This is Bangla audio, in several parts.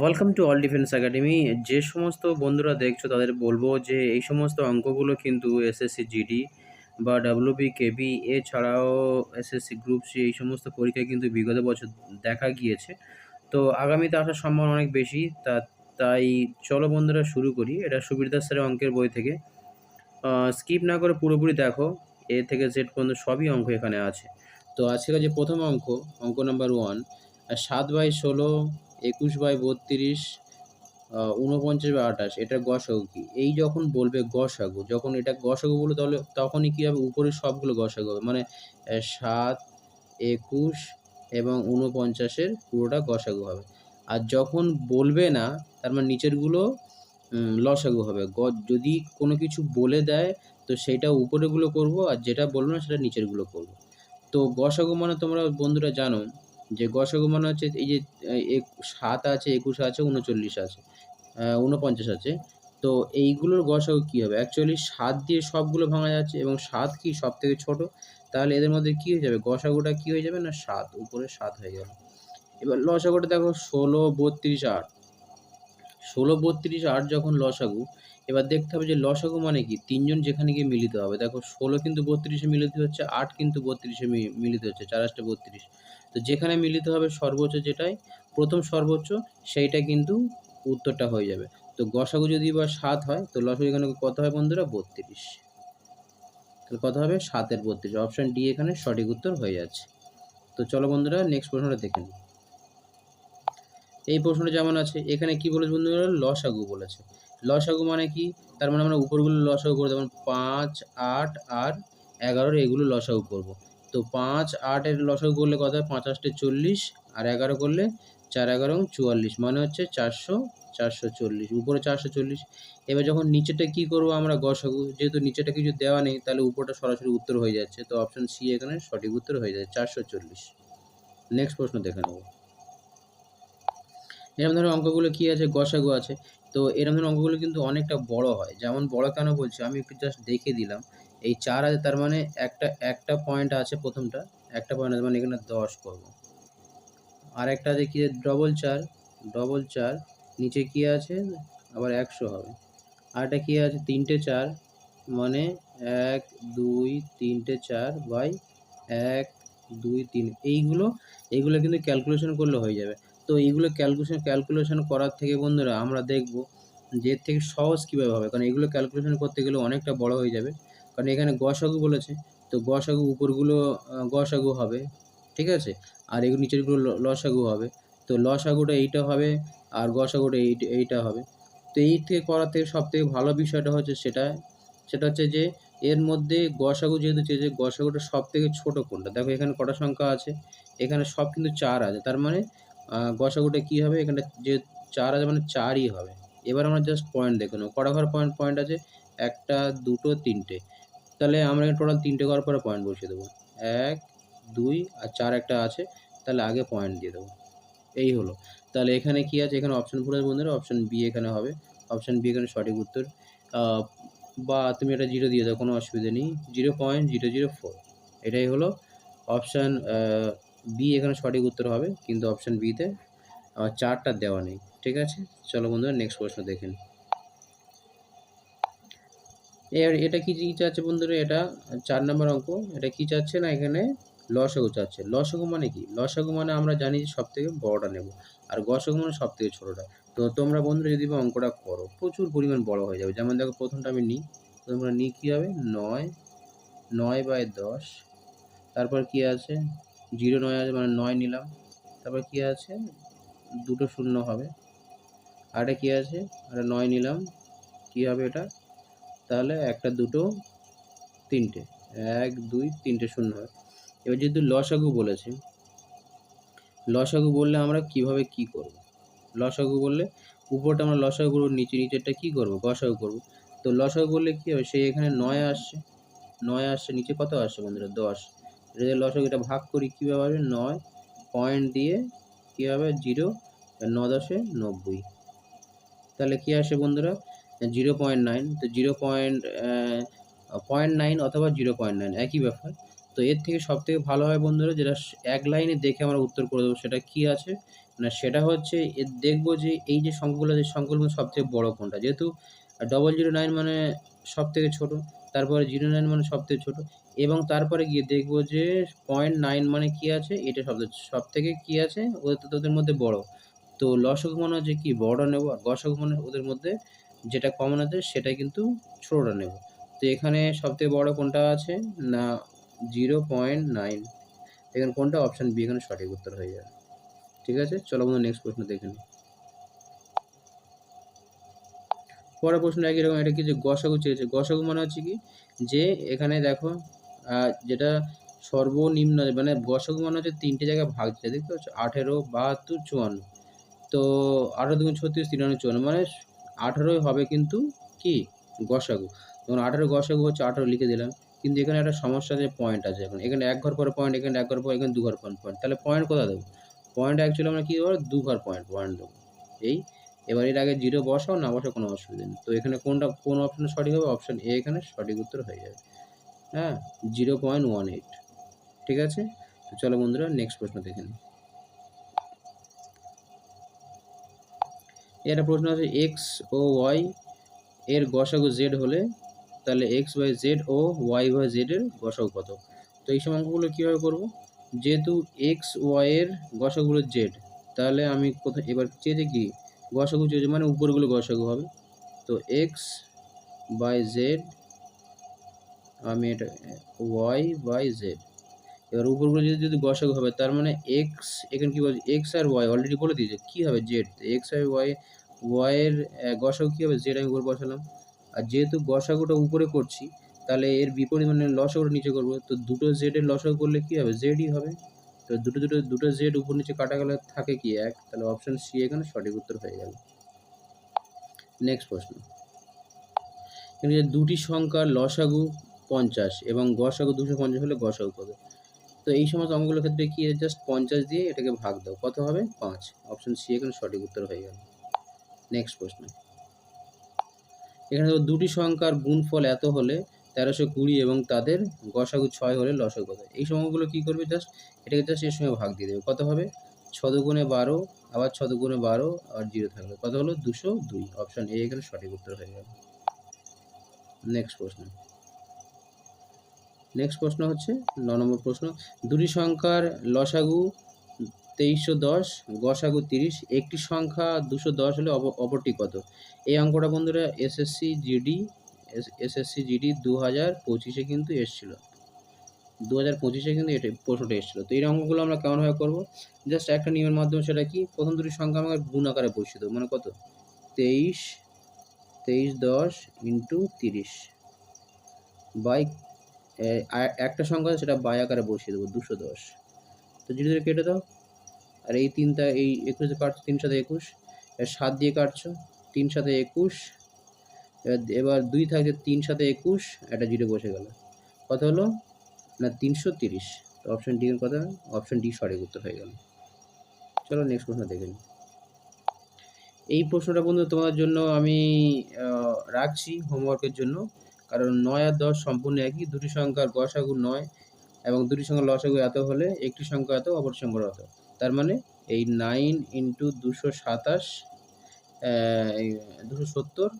Welcome to all defence academy যে সমস্ত বন্ধুরা দেখছ, তাদের বলব যে এই সমস্ত অঙ্কগুলো কিন্তু এসএসসি জিডি বা ডাব্লিউবি কেবি এছাড়াও এসএসসি গ্রুপ সি এই সমস্ত পরীক্ষায় কিন্তু বিগত বছর দেখা গিয়েছে। তো আগামীতে আসার সম্ভাবনা অনেক বেশি, তা, তাই চলো বন্ধুরা শুরু করি। এটা সুবিরদাস স্যারের অঙ্কের বই থেকে। স্কিপ না করে পুরোপুরি দেখো, এ থেকে জেড পর্যন্ত সবই অঙ্ক এখানে আছে। তো আজকে যে প্রথম অঙ্ক অঙ্ক নাম্বার ওয়ান সাত বাই ষোলো একুশ বাই বত্রিশ ঊনপঞ্চাশ বাই আঠাশ, এটা গসাগু কি? এই যখন বলবে গসাগু যখন এটা গসাগু বলবে তাহলে তখনই কী হবে? উপরের সবগুলো গসাগু হবে। মানে সাত, একুশ এবং ঊনপঞ্চাশের পুরোটা গসাগু হবে। আর যখন বলবে না, তার মানে নিচেরগুলো লসাগু হবে। গ যদি কোনো কিছু বলে দেয়, তো সেটা উপরেগুলো করব, আর যেটা বলব না, সেটা নিচেরগুলো করব। তো গসাগু মানে তোমরা বন্ধুরা জানো যে গসাগু মানে হচ্ছে এই যে সাত আছে, একুশ আছে, উনচল্লিশ আছে উনপঞ্চাশ আছে। তো এইগুলোর গসাগু কী হবে? অ্যাকচুয়ালি সাত দিয়ে সবগুলো ভাঙা যাচ্ছে এবং সাত কি সব থেকে ছোটো? তাহলে এদের মধ্যে কী হয়ে যাবে? গসাগুটা কী হয়ে যাবে না সাত? উপরে সাত হয়ে গেল। এবার লসাগুটা দেখো, ষোলো, বত্রিশ, আট। ষোলো, বত্রিশ, আট যখন লসাগু এবার দেখতে হবে যে লসাগু মানে কি? তিনজন যেখানে গিয়ে মিলিত হবে। দেখো, ষোলো কিন্তু বত্রিশে মিলিত হচ্ছে, আট কিন্তু বত্রিশে মিলিত হচ্ছে, চার আটটা বত্রিশ। তো যেখানে মিলিত হবে সর্বোচ্চ যেটাই, প্রথম সর্বোচ্চ, সেইটা কিন্তু উত্তরটা হয়ে যাবে। তো গসাগু যদি বা সাত হয়, তো লসাগু এখানে কত হয় বন্ধুরা? বত্রিশ। তাহলে কত হবে? সাতের বত্রিশ। অপশান ডি এখানে সঠিক উত্তর হয়ে যাচ্ছে। তো চলো বন্ধুরা নেক্সট প্রশ্নটা দেখে নিই। এই প্রশ্নটা যেমন আছে, এখানে কি বলেছে বন্ধুরা? লসাগু বলেছে। লসাগু মানে কি? তার মানে আমরা উপরগুলো লসাগু করে দেবো পাঁচ, আট আর এগারোর এগুলো লসাগু করব। তো পাঁচ আটের লসাগু করলে কত হয়? পাঁচ আটে চল্লিশ আর এগারো করলে চার, এগারো চুয়াল্লিশ। মানে হচ্ছে চারশো চারশো চল্লিশ। উপরে চারশো চল্লিশ। এবার যখন নিচেটা কী করব আমরা? গসাগু। যেহেতু নিচেটা কিছু দেওয়া নেই, তাহলে উপরটা সরাসরি উত্তর হয়ে যাচ্ছে। তো অপশান সি এখানে সঠিক উত্তর হয়ে যাচ্ছে। চারশো চল্লিশ। নেক্সট প্রশ্ন দেখে নেব। এরকম ধরনের অঙ্কগুলো কী আছে? গসাগু আছে। তো এরকম ধরনের অঙ্কগুলো কিন্তু অনেকটা বড় হয়। যেমন বড় কেন বলছি? আমি একটু জাস্ট দেখে দিলাম। এই চার আছে, তার মানে একটা একটা পয়েন্ট আছে প্রথমটা, একটা পয়েন্ট আছে মানে এখানে দশ করব। আর একটা আছে কি? ডবল চার ডবল চার, নিচে কি আছে? আবার একশো হবে। আর একটা কী আছে? তিনটে চার মানে এক, দুই, তিনটে চার বাই এক, দুই, তিন। এইগুলো এইগুলো কিন্তু ক্যালকুলেশন করলে হয়ে যাবে। তো এইগুলো ক্যালকুলেশন ক্যালকুলেশন করার থেকে বন্ধুরা আমরা দেখব যে থেকে সহজ কীভাবে হবে। কারণ এগুলো ক্যালকুলেশন করতে গেলে অনেকটা বড় হয়ে যাবে। কারণ এখানে গসাগু বলেছে, তো গসাগু উপরগুলো গসাগু হবে, ঠিক আছে? আর এগুলো নিচেরগুলো লসাগু হবে। তো লসাগুটা এইটা হবে আর গসাগুটা এই এইটা হবে। তো এই থেকে করার থেকে সব থেকে ভালো বিষয়টা হচ্ছে সেটা সেটা হচ্ছে যে এর মধ্যে গসাগু যেহেতু চেয়েছে, গসাগুটা সব থেকে ছোটো কোনটা? দেখো এখানে কটা সংখ্যা আছে, এখানে সব কিন্তু চার আছে। তার মানে গসাগুটা কী হবে? এখানে যে চার আছে মানে চারই হবে। এবার আমরা জাস্ট পয়েন্ট দেখে নেব। কটা ঘর পয়েন্ট পয়েন্ট আছে? একটা, দুটো, তিনটে। তাহলে আমরা টোটাল তিনটে করার পরে পয়েন্ট বসিয়ে দেবো। এক, দুই, আর চার একটা আছে, তাহলে আগে পয়েন্ট দিয়ে দেবো। এই হলো। তাহলে এখানে কি আছে? এখানে অপশান ফুলের বন্ধুরা অপশান বি এখানে হবে। অপশান বি এখানে সঠিক উত্তর। বা তুমি এটা জিরো দিয়ে দাও, কোনো অসুবিধা নেই। Zero point zero zero four এটাই হলো অপশান বি এখানে সঠিক উত্তর হবে, কিন্তু অপশান বিতে চারটা দেওয়া নেই, ঠিক আছে? চলো বন্ধুরা নেক্সট প্রশ্ন দেখেন। এর, এটা কি চাচ্ছে বন্ধুরা? এটা চার নম্বর অঙ্ক, এটা কি চাচ্ছে না এখানে? লসাগু চাচ্ছে। লসাগু মানে কি? লসাগু মানে আমরা জানি যে সব থেকে বড়টা নেব, আর গসাগু মানে সব থেকে ছোটোটা। তো তোমরা বন্ধুরা যদি অঙ্কটা করো, প্রচুর পরিমাণ বড় হয়ে যাবে। যেমন দেখো, প্রথমটা আমি নিই তোমরা নিই কী হবে? নয় নয় বাই দশ। তারপর কি আছে? জিরো নয় আছে মানে নয় নিলাম। তারপর কি আছে? দুটো শূন্য হবে। আরেকটা কী আছে? আর নয় নিলাম। কী হবে এটা? তাহলে একটা, দুটো, তিনটে। এক, দুই, তিনটে শূন্য হয়। এবার যেহেতু লসাগু বলেছে, লসাগু বললে আমরা কীভাবে কি করব? লসাগু বললে উপরটা আমরা লসাগু করব, নিচে, নিচেরটা কী করব? গসাগু করব। তো লসাগু বললে কী হবে? সে এখানে নয় আসছে। নয় আসছে, নিচে কত আসছে বন্ধুরা? দশ। লসাগু এটা ভাগ করি কীভাবে হবে? নয় পয়েন্ট দিয়ে কী হবে? জিরো ন দশে নব্বই। তাহলে কী আসে বন্ধুরা? জিরো পয়েন্ট নাইন তো জিরো পয়েন্ট পয়েন্ট নাইন অথবা জিরো পয়েন্ট নাইন একই ব্যাপার। তো এর থেকে সবথেকে ভালো হয় বন্ধুরা, যেটা এক লাইনে দেখে আমরা উত্তর করে দেবো, সেটা কী আছে? না, সেটা হচ্ছে এর দেখব যে এই যে সংখ্যাগুলো আছে সংখ্যাগুলোর সব থেকে বড়ো কোনটা? যেহেতু ডবল জিরো নাইন মানে সব থেকে ছোটো, তারপরে জিরো নাইন মানে সব থেকে ছোট এবং তারপরে গিয়ে দেখব যে পয়েন্ট নাইন মানে কী আছে? এটা শব্দ সব সবথেকে কী আছে? ওদের ওদের মধ্যে বড়। তো লসাগু মানে হচ্ছে কি বড়টা নেব আর গসাগু মানে ওদের মধ্যে যেটা কমন আছে সেটা কিন্তু ছোটটা নেব। তো এখানে সবথেকে বড় কোনটা আছে? না 0.9 এখানে কোনটা? অপশান বি এখানে সঠিক উত্তর হয়ে যাবে। ঠিক আছে? চলো বন্ধুরা নেক্সট প্রশ্ন দেখে নিই। পরের প্রশ্ন একই রকম, এটা কি যে গসাগু চেয়েছে। গসাগু মানে হচ্ছে কি যে এখানে দেখো যেটা সর্বনিম্ন মানে গসাগু মানে হচ্ছে তিনটে জায়গায় ভাগ দিতে দেখতে পাচ্ছ? 18, 72, 54 তো 18 দুগুণ 36, 3 নং 54 মানে আঠেরোই হবে কিন্তু কি গসাগু। যেমন 18 গসাগু হচ্ছে 18 লিখে দিলাম। কিন্তু এখানে একটা সমস্যা যে পয়েন্ট আছে এখন। এখানে এক ঘর পরে পয়েন্ট, এখানে এক ঘর পর, এখানে ২ ঘর পর পয়েন্ট। তাহলে পয়েন্ট কোথায় দেবো? পয়েন্ট অ্যাকচুয়ালি আমরা কী দেবো? ২ ঘর পয়েন্ট, পয়েন্ট দেবো। এই এবার এর আগে জিরো বসাও না বসাও কোনো অসুবিধা নেই। তো এখানে কোনটা কোন অপশনটা সঠিক হবে? অপশন এ এখানে সঠিক উত্তর হয়ে যাবে। হ্যাঁ? 0.18 ঠিক আছে? তো চলো বন্ধুরা নেক্সট প্রশ্ন দেখে নিই। একটা প্রশ্ন আছে x ও y এর গসাগু z হলে তাহলে x বাই z ও y বাই z এর কত? তো এই সব অঙ্কগুলো কীভাবে করব? যেহেতু x, y এর গসাগু হলো z তাহলে আমি কোথায় এবার চেয়েছে কি গসাগু চেয়েছে মানে উপরগুলো গসাগু হবে। তো x বাই z আমি এটা ওয়াই বাই জেড এবার উপরগুলো যদি যদি গসাগু হবে তার মানে এক্স এখানে কী বলছে এক্স আর ওয়াই অলরেডি বলে দিয়েছে কী হবে z এক্স আর ওয়াই ওয়াইয়ের গসাগু কী হবে জেড আমি উপরে বসালাম। আর যেহেতু গসাগুটা উপরে করছি তাহলে এর বিপরীত মানে লসাগুটা নিচে করব। তো দুটো জেডের লসাগু করলে কী হবে? জেডই হবে। তো দুটো, দুটো, দুটো জেড উপর নিচে কাটা গেলে থাকে কি এক তাহলে অপশান সি এখানে সঠিক উত্তর হয়ে গেল। নেক্সট প্রশ্ন। এখানে দুটি সংখ্যার লসাগু ৫০ এবং গসাগু ২৫০ হলে গসাগু কত? তো এই সমস্ত অঙ্কগুলোর ক্ষেত্রে কি জাস্ট ৫০ দিয়ে এটাকে ভাগ দাও। কত হবে? ৫ অপশন সি এখানে সঠিক উত্তর হয়ে গেল। নেক্সট প্রশ্ন। এখানে দুটি সংখ্যার গুণফল এত হলে ১৩২০ এবং তাদের গসাগু ছয় হলে লসাগু কত? এই অঙ্কগুলো কী করবে জাস্ট এটাকে জাস্ট এর সঙ্গে ভাগ দিয়ে দেবে। কত হবে? ৬ দুগুণে ১২ আবার ৬ দুগুণে ১২ আর জিরো থাকবে। কত হলো? দুশো দুই অপশান এ এখানে সঠিক উত্তর হয়ে গেল। নেক্সট প্রশ্ন। নেক্সট প্রশ্ন হচ্ছে ৯ নম্বর প্রশ্ন। দুটি সংখ্যার লসাগু ২৩১০ গসাগু ৩০ একটি সংখ্যা ২১০ হলে অপ অপরটি কত? এই অঙ্কটা বন্ধুরা SSC GD, S, SSC GD ২০২৫ এ কিন্তু এসছিল। ২০২৫ এ কিন্তু এটা প্রশ্নটা এসছিল। তো এই অঙ্কগুলো আমরা কেমনভাবে করব? জাস্ট একটা নিয়মের মাধ্যমে সেটা কি? প্রথম দুটি সংখ্যা আমাকে গুণ আকারে দেবো। মানে কত? ২৩ ২৩ ১০ ইন্টু ৩০ বাই এ আ একটা সংখ্যা সেটা বাই আকারে বসিয়ে দেবো ২১০ তো 0 দিয়ে কেটে দাও। আর এই তিনটা, এই ২১ দিয়ে কাটছো, তিন সাথে ২১ এর ৭ দিয়ে কাটছো, তিন সাথে ২১ এবার ২ থাকছে, তিন সাথে ২১ একটা 0 বসে গেল। কত হলো? না ৩৩০ তো অপশান ডি এর কথা, অপশান ডি সঠিক উত্তর হয়ে গেল। চলো নেক্সট প্রশ্ন দেখে নিই। এই প্রশ্নটা বন্ধু তোমাদের জন্য আমি রাখছি হোমওয়ার্কের জন্য। কারণ নয় আর ১০ সম্পূর্ণ একই। দুটি সংখ্যার গসাগু নয় এবং দুটি সংখ্যার লসাগু এত হলে একটি সংখ্যা এত অপর সংখ্যা এত। তার মানে এই নাইন ইন্টু দুশো সাতাশ দুশো সত্তর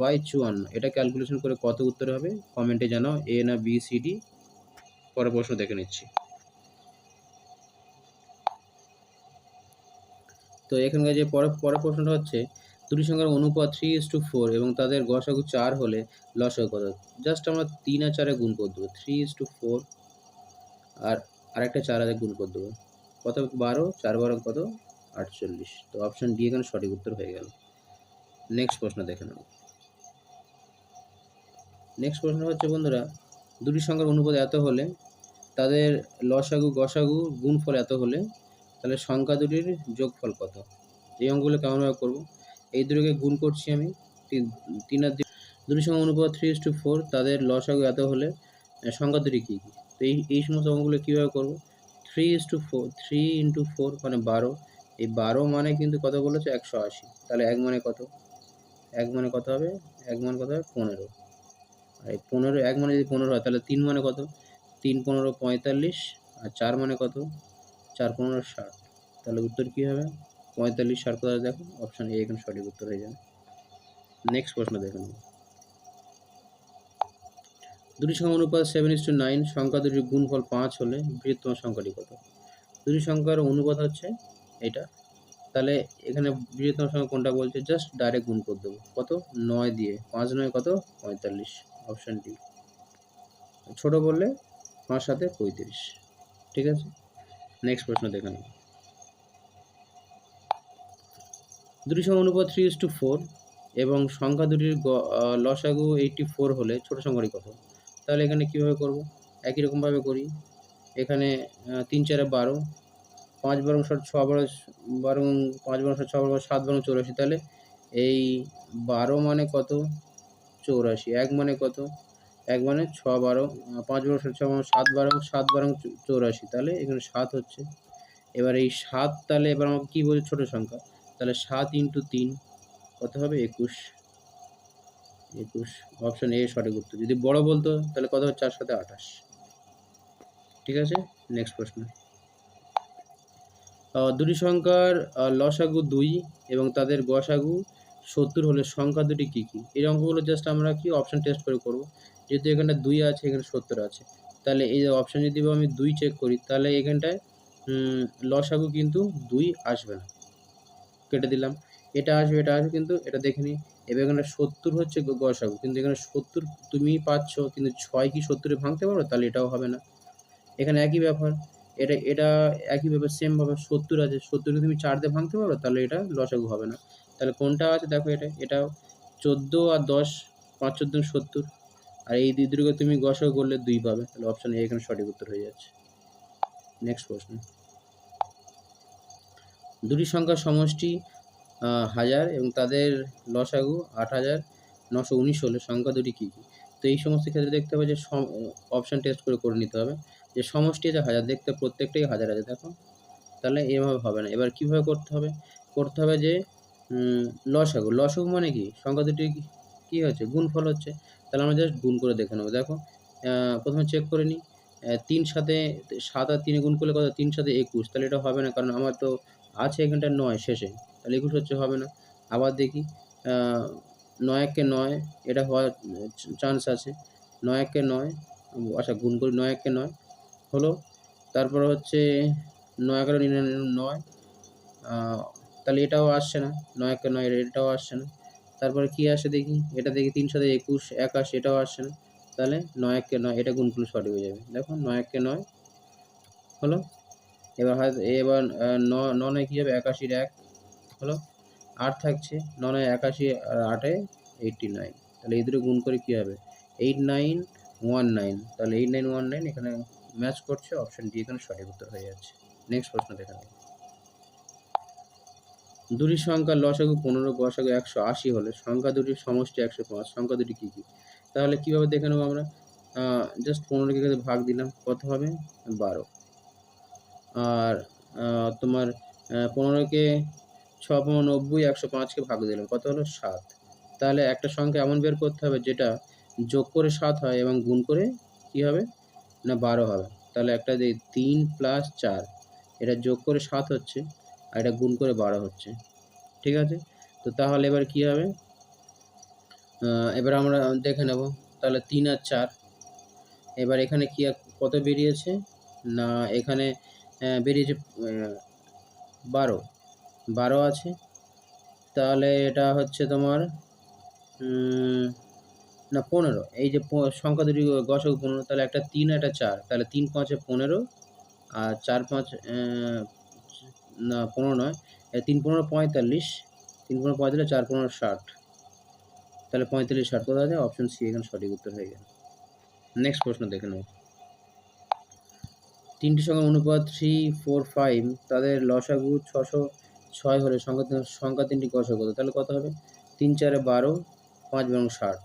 বাই ৫৪ এটা ক্যালকুলেশন করে কত উত্তর হবে? কমেন্টে জানাও এ না বি, সি, ডি। পরের প্রশ্ন দেখে নিচ্ছি। তো এখানকার যে পরের পরের প্রশ্নটা হচ্ছে দুটি সংখ্যার অনুপাত 3:4 এবং তাদের গসাগু চার হলে লসাগু কত? জাস্ট আমরা তিন আর চারে গুণ করে দেবো। 3:4 আর আরেকটা ৪ দিয়ে গুণ করে দেবো। কত ১২ ৪ ১২ কত? ৪৮ তো অপশন ডি এখানে সঠিক উত্তর হয়ে গেল। নেক্সট প্রশ্ন দেখে নাও। নেক্সট প্রশ্ন হচ্ছে, বন্ধুরা, দুটি সংখ্যার অনুপাত এত হলে তাদের লসাগু, গসাগু গুণফল এত হলে তাহলে সংখ্যা দুটির যোগফল কত? এই অঙ্কগুলো কেমনভাবে করব? এই দুটোকে গুণ করছি আমি। তিন ৩ আর ২ দুটি সংখ্যার অনুপাত 3:4 তাদের লসাগু এত হলে সংখ্যা দুটি কী, কী? তো এই এই সমস্ত অঙ্কগুলো কীভাবে করব? 3:4 3 ইন্টু ফোর মানে ১২ এই ১২ মানে কিন্তু কত বলেছে? ১৮০ তাহলে এক মানে কত? এক মানে কত হবে? এক মানে কত হবে? ১৫ আর এই ১৫ ১ মানে যদি ১৫ হয় তাহলে তিন মানে কত? তিন পনেরো পঁয়তাল্লিশ আর চার মানে কত চার পনেরো ষাট তাহলে উত্তর কী হবে পঁয়তাল্লিশ ষাট কোথায় দেখো অপশান এ এখানে সঠিক উত্তর হয়ে যাবে। নেক্সট প্রশ্ন দেখে নেব। দুটি সংখ্যা অনুপাত সেভেন ইস টু নাইন সংখ্যা দুটির গুণফল পাঁচ হলে বৃহত্তম সংখ্যাটি কত? দুটি সংখ্যার অনুপাত হচ্ছে এটা। তাহলে এখানে বৃহত্তম সংখ্যা কোনটা বলছে? জাস্ট ডাইরেক্ট গুণ করে দেবো। কত? নয় দিয়ে। পাঁচ নয় কত? পঁয়তাল্লিশ। অপশান ডি ছোটো বললে পাঁচ সাথে পঁয়ত্রিশ। ঠিক আছে? নেক্সট প্রশ্ন দেখে নেব। দুটি সংখ্যা অনুপাত থ্রি ইস টু ফোর এবং সংখ্যা দুটির লসাগু এইটটি ফোর হলে ছোট সংখ্যাটি কত? তাহলে এখানে কীভাবে করব? একই রকমভাবে করি। এখানে তিন চারে বারো, পাঁচ বারো ষাট, ছ বারো বারো পাঁচ বারো ষাট, ছ বারো সাত বারো চৌরাশি, তাহলে এই বারো মানে কত? চৌরাশি। এক মানে কত? এক মানে ছ বারো পাঁচ বারো ষাট, ছ বারো সাত বারো সাত বারো চৌরাশি, তাহলে এখানে সাত হচ্ছে। এবার এই সাত তাহলে এবার আমাকে কী বলছে ছোটো সংখ্যা। তাহলে সাত ইন্টু তিন কত হবে? একুশ। একুশ। অপশন এ সঠিক উত্তর। যদি বড় বলতো, তাহলে কত হবে? চার সাথে আঠাশ। ঠিক আছে? নেক্সট প্রশ্ন। দুটি সংখ্যার লসাগু দুই এবং তাদের গসাগু সত্তর হলে সংখ্যা দুটি কী কী? এই অঙ্কগুলো জাস্ট আমরা কি? অপশন টেস্ট করে করব। যেহেতু এখানে দুই আছে, এখানে সত্তর আছে। তাহলে এই অপশন যদি আমি দুই চেক করি, তাহলে এখানটায় লসাগু কিন্তু দুই আসবে না। কেটে দিলাম। এটা আসবে এটা আসবে, কিন্তু এটা দেখে নিই। এবার এখানে সত্তর হচ্ছে গসাগু। কিন্তু এখানে সত্তর তুমি পাচ্ছ, কিন্তু ছয় কি সত্তরে ভাঙতে পারো? তাহলে এটাও হবে না। এখানে একই ব্যাপার। এটা এটা একই ব্যাপার সেম সত্তর আছে। সত্তরকে তুমি চার দিয়ে ভাঙতে পারো, তাহলে এটা লসাগু হবে না। তাহলে কোনটা আছে? দেখো এটা এটা চোদ্দ আর দশ, পাঁচ, চোদ্দ, সত্তর। আর এই দুই দুটোকে তুমি গসাগু করলে দুই পাবে। তাহলে অপশন এখানে সঠিক উত্তর হয়ে যাচ্ছে। নেক্সট প্রশ্ন। দুটি সংখ্যার সমষ্টি হাজার এবং তাদের লসাগু আট হাজার নশো উনিশ হলে সংখ্যা দুটি কী কী? তো এই সমস্ত ক্ষেত্রে দেখতে হবে যে অপশান টেস্ট করে করে নিতে হবে। যে সমষ্টি আছে হাজার, দেখতে প্রত্যেকটাই হাজার আছে, দেখো। তাহলে এভাবে হবে না। এবার কীভাবে করতে হবে? করতে হবে যে লসাগু। লসাগু মানে কি? সংখ্যা দুটি কি- কী হচ্ছে? গুণফল হচ্ছে। তাহলে আমরা জাস্ট গুণ করে দেখে নেব। দেখো প্রথমে চেক করে নিই। তিন সাথে সাত আর তিনে গুণ করলে কত? তিন সাথে একুশ। তাহলে এটা হবে না, কারণ আমার তো আছে এখানটা নয় শেষে। তাহলে একুশ হচ্ছে হবে না। আবার দেখি নয় একে নয়, এটা হওয়ার চান্স আছে। নয় একে নয় আচ্ছা গুণ করি নয় একে নয় হলো, তারপর হচ্ছে নয় এগারো নিরানব্বই নয় তাহলে এটাও আসছে না। নয় একে নয় এটাও আসছে না। তারপরে কী আসে দেখি, এটা দেখি তিন সাথে একুশ, একাশ, এটাও আসছে না। তাহলে নয় একে নয়, এটা গুণ করলে সঠিক হয়ে যাবে। দেখো, নয় একে নয় হলো এবার হয়তো, এবার নয় কী হবে? একাশির এক, হলো? আট থাকছে, নয়, একাশি, আর আটে এইটটি নাইন তাহলে এই দুটো গুণ করে কী হবে? এইট নাইন ওয়ান নাইন তাহলে এইট নাইন ওয়ান নাইন এখানে ম্যাচ করছে অপশান ডি এখানে সঠিক উত্তর হয়ে যাচ্ছে। নেক্সট প্রশ্ন দেখে নেব দুটি সংখ্যা লসাগু পনেরো, গসাগু একশো আশি হলে সংখ্যা দুটির সমষ্টি একশো পাঁচ। সংখ্যা দুটি কী কী? তাহলে কীভাবে দেখে নেব আমরা? জাস্ট পনেরোকে ভাগ দিলাম। কত হবে? বারো। আর তোমার পনেরোকে ছ পনেরো নব্বই একশো পাঁচকে ভাগ দিলাম। কত হলো? সাত। তাহলে একটা সংখ্যা এমন বের করতে হবে যেটা যোগ করে সাত হয় এবং গুণ করে কী হবে? না, বারো হবে। তাহলে একটা যে তিন প্লাস চার। এটা যোগ করে সাত হচ্ছে আর এটা গুণ করে বারো হচ্ছে। ঠিক আছে? তো তাহলে এবার কী হবে? এবার আমরা দেখে নেব। তাহলে তিন আর চার। এবার এখানে কি কত বেরিয়েছে? না, এখানে বেরিয়েছে বারো। বারো আছে। তাহলে এটা হচ্ছে তোমার না, পনেরো। এই যে সংখ্যা দুটি গসক পনেরো, তাহলে একটা তিন, একটা চার। তাহলে তিন পাঁচে পনেরো, আর চার পাঁচ না, পনেরো নয়। তিন পনেরো পঁয়তাল্লিশ, তিন পনেরো পঁয়তাল্লিশ, চার পনেরো ষাট। তাহলে পঁয়তাল্লিশ ষাট কোথায় আছে অপশন সি, এখানে সঠিক উত্তর হয়ে গেল। নেক্সট প্রশ্ন দেখে নেব। তিনটি সংখ্যা অনুপাত থ্রি ফোর ফাইভ তাদের লসাগু ছশো ছয় হলে সংখ্যা সংখ্যা তিনটি গসক কত? তাহলে কত হবে? তিন, চারে বারো, পাঁচ এবং ষাট।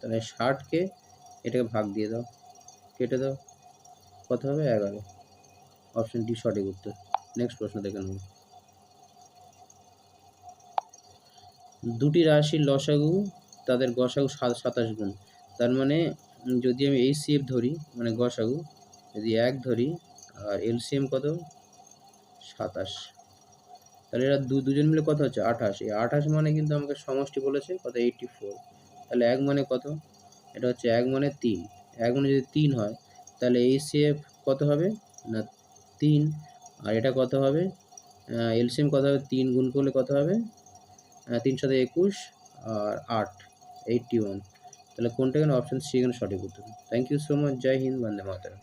তাহলে ষাটকে এটাকে ভাগ দিয়ে দাও। কেটে দাও। কত হবে? এগারো। অপশন ডি সঠিক উত্তর। নেক্সট প্রশ্ন দেখে নেব। দুটি রাশির লসাগু তাদের গসাগু সাত, সাতাশ গুণ। তার মানে যদি আমি এই সিএফ ধরি মানে গসাগু যদি এক ধরি আর এলসিএম কত? সাতাশ। তাহলে এরা দু দুজন মিলে কত হচ্ছে? আঠাশ। এই আঠাশ মানে কিন্তু আমাকে সমষ্টি বলেছে, কত? এইটটি ফোর তাহলে এক মানে কত? এটা হচ্ছে এক মানে তিন। এক মানে যদি তিন হয়, তাহলে এই সিএফ কত হবে? না, তিন। আর এটা কত হবে? এলসিএম কত হবে? তিন গুণ করলে কত হবে? তিন সাথে একুশ আর আট এইটটি ওয়ান তাহলে কোনটা এখানে? অপশান সি এখানে সঠিক উত্তর। থ্যাংক ইউ সো মাচ জয় হিন্দ, বন্দে মাতারা